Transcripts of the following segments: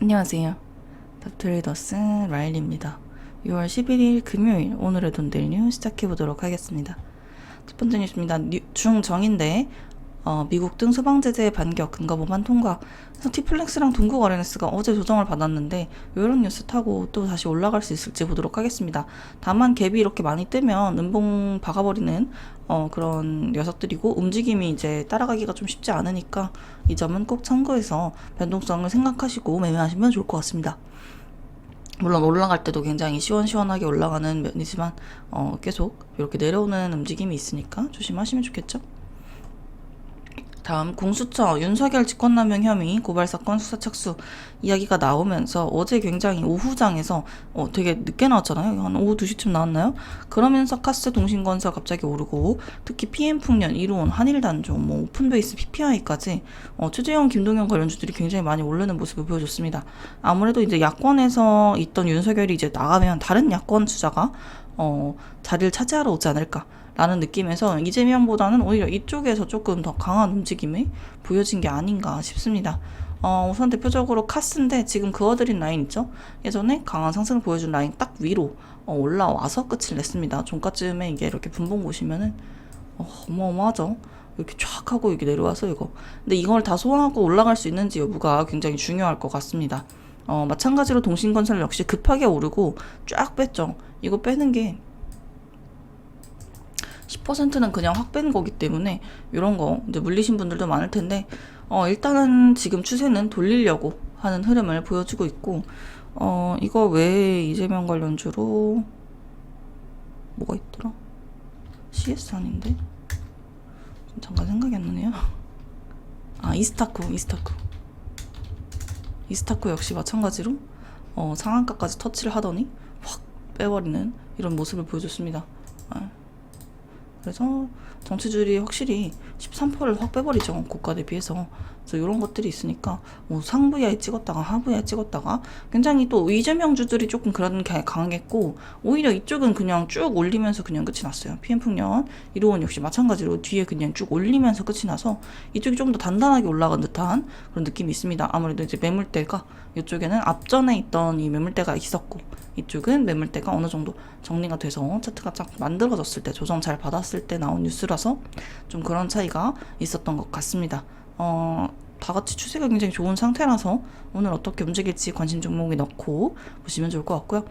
안녕하세요. 닥트레이더스 라일리입니다. 6월 11일 금요일 오늘의 돈데일 뉴 시작해 보도록 하겠습니다. 첫 번째 뉴스입니다. 뉴- 중정인데 어, 미국 등 소방 제재 반격 근거 법안 통과. 그래서 티플렉스랑 동국 RNS가 어제 조정을 받았는데 이런 뉴스 타고 또 다시 올라갈 수 있을지 보도록 하겠습니다. 다만 갭이 이렇게 많이 뜨면 음봉 박아버리는 어, 그런 녀석들이고 움직임이 이제 따라가기가 좀 쉽지 않으니까 이 점은 꼭 참고해서 변동성을 생각하시고 매매하시면 좋을 것 같습니다. 물론 올라갈 때도 굉장히 시원시원하게 올라가는 면이지만 어, 계속 이렇게 내려오는 움직임이 있으니까 조심하시면 좋겠죠. 다음 공수처 윤석열 직권남용 혐의 고발 사건 수사 착수 이야기가 나오면서 어제 굉장히 오후장에서 어, 되게 늦게 나왔잖아요. 한 오후 2시쯤 나왔나요? 그러면서 카스 동신건설 갑자기 오르고 특히 PM풍년, 이루온, 한일단종, 뭐 오픈베이스, PPI까지 어, 최재형, 김동현 관련주들이 굉장히 많이 오르는 모습을 보여줬습니다. 아무래도 이제 야권에서 있던 윤석열이 이제 나가면 다른 야권 주자가 어, 자리를 차지하러 오지 않을까. 라는 느낌에서 이재명보다는 오히려 이쪽에서 조금 더 강한 움직임이 보여진 게 아닌가 싶습니다. 어, 우선 대표적으로 카스인데 지금 그어드린 라인 있죠? 예전에 강한 상승을 보여준 라인 딱 위로 어, 올라와서 끝을 냈습니다. 종가쯤에 이게 이렇게 분봉 보시면은 어, 어마어마하죠? 이렇게 쫙 하고 이렇게 내려와서 이거. 근데 이걸 다 소화하고 올라갈 수 있는지 여부가 굉장히 중요할 것 같습니다. 어, 마찬가지로 동신건설 역시 급하게 오르고 쫙 뺐죠. 이거 빼는 게 10%는 그냥 확 뺀 거기 때문에 이런 거 이제 물리신 분들도 많을 텐데 어 일단은 지금 추세는 돌리려고 하는 흐름을 보여주고 있고 어 이거 외에 이재명 관련주로 뭐가 있더라? CS 아닌데? 잠깐 생각이 안 나네요. 아 이스타코 이스타코 이스타코 역시 마찬가지로 어 상한가까지 터치를 하더니 확 빼버리는 이런 모습을 보여줬습니다. 아. 그래서 정치줄이 확실히 13%를 확 빼버리죠 고가 대비해서 그래서 이런 것들이 있으니까 뭐 상부야에 찍었다가 하부야에 찍었다가 굉장히 또 이재명 주들이 조금 그런 게 강했고 오히려 이쪽은 그냥 쭉 올리면서 그냥 끝이 났어요 PM풍년 이로원 역시 마찬가지로 뒤에 그냥 쭉 올리면서 끝이 나서 이쪽이 좀 더 단단하게 올라간 듯한 그런 느낌이 있습니다 아무래도 이제 매물대가 이쪽에는 앞전에 있던 이 매물대가 있었고 이쪽은 매물대가 어느 정도 정리가 돼서 차트가 쫙 만들어졌을 때 조정 잘 받았을 때 나온 뉴스라서 좀 그런 차이가 있었던 것 같습니다. 어, 다 같이 추세가 굉장히 좋은 상태라서 오늘 어떻게 움직일지 관심 종목에 넣고 보시면 좋을 것 같고요.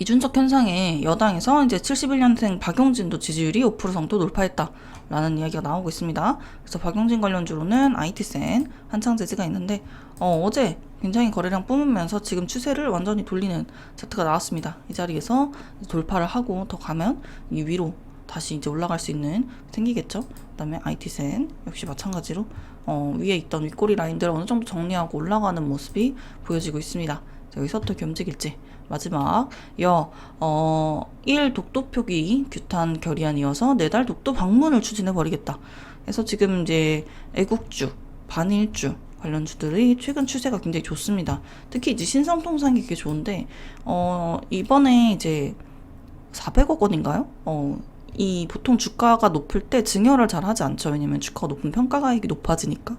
이준석 현상에 여당에서 이제 71년생 박용진도 지지율이 5% 정도 돌파했다라는 이야기가 나오고 있습니다. 그래서 박용진 관련주로는 IT센 한창 제지가 있는데 어, 어제 굉장히 거래량 뿜으면서 지금 추세를 완전히 돌리는 차트가 나왔습니다. 이 자리에서 돌파를 하고 더 가면 이 위로 다시 이제 올라갈 수 있는 생기겠죠. 그다음에 IT센 역시 마찬가지로 어, 위에 있던 윗꼬리 라인들을 어느 정도 정리하고 올라가는 모습이 보여지고 있습니다. 여기서 어떻게 움직일지 마지막 여 어, 1 독도 표기 규탄 결의안 이어서 내달 독도 방문을 추진해 버리겠다. 그래서 지금 이제 애국주, 반일주 관련 주들의 최근 추세가 굉장히 좋습니다. 특히 이제 신성통상이 되게 좋은데 어, 이번에 이제 400억 원인가요? 어, 이 보통 주가가 높을 때 증여를 잘 하지 않죠. 왜냐면 주가가 높은 평가가액이 높아지니까.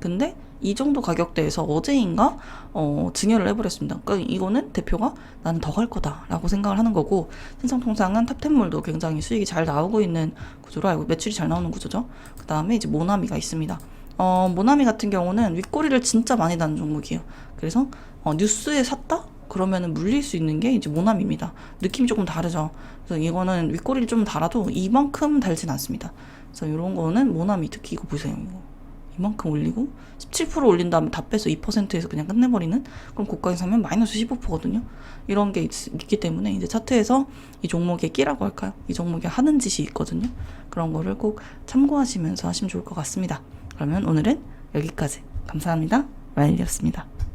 근데 이 정도 가격대에서 어제인가 어, 증여를 해버렸습니다. 그러니까 이거는 대표가 나는 더갈 거다라고 생각을 하는 거고 신성통상은 탑텐물도 굉장히 수익이 잘 나오고 있는 구조로 알고 매출이 잘 나오는 구조죠. 그 다음에 이제 모나미가 있습니다. 어, 모나미 같은 경우는 윗꼬리를 진짜 많이 다는 종목이에요. 그래서 어, 뉴스에 샀다? 그러면은 물릴 수 있는 게 이제 모나미입니다. 느낌이 조금 다르죠. 그래서 이거는 윗꼬리를 좀 달아도 이만큼 달진 않습니다. 그래서 이런 거는 모나미 특히 이거 보세요. 이거. 이만큼 올리고 17% 올린 다음에 다 빼서 2%에서 그냥 끝내버리는 그럼 고가에 사면 마이너스 15%거든요. 이런 게 있, 있기 때문에 이제 차트에서 이 종목의 끼라고 할까요? 이 종목이 하는 짓이 있거든요. 그런 거를 꼭 참고하시면서 하시면 좋을 것 같습니다. 그러면 오늘은 여기까지 감사합니다. 라일이었습니다.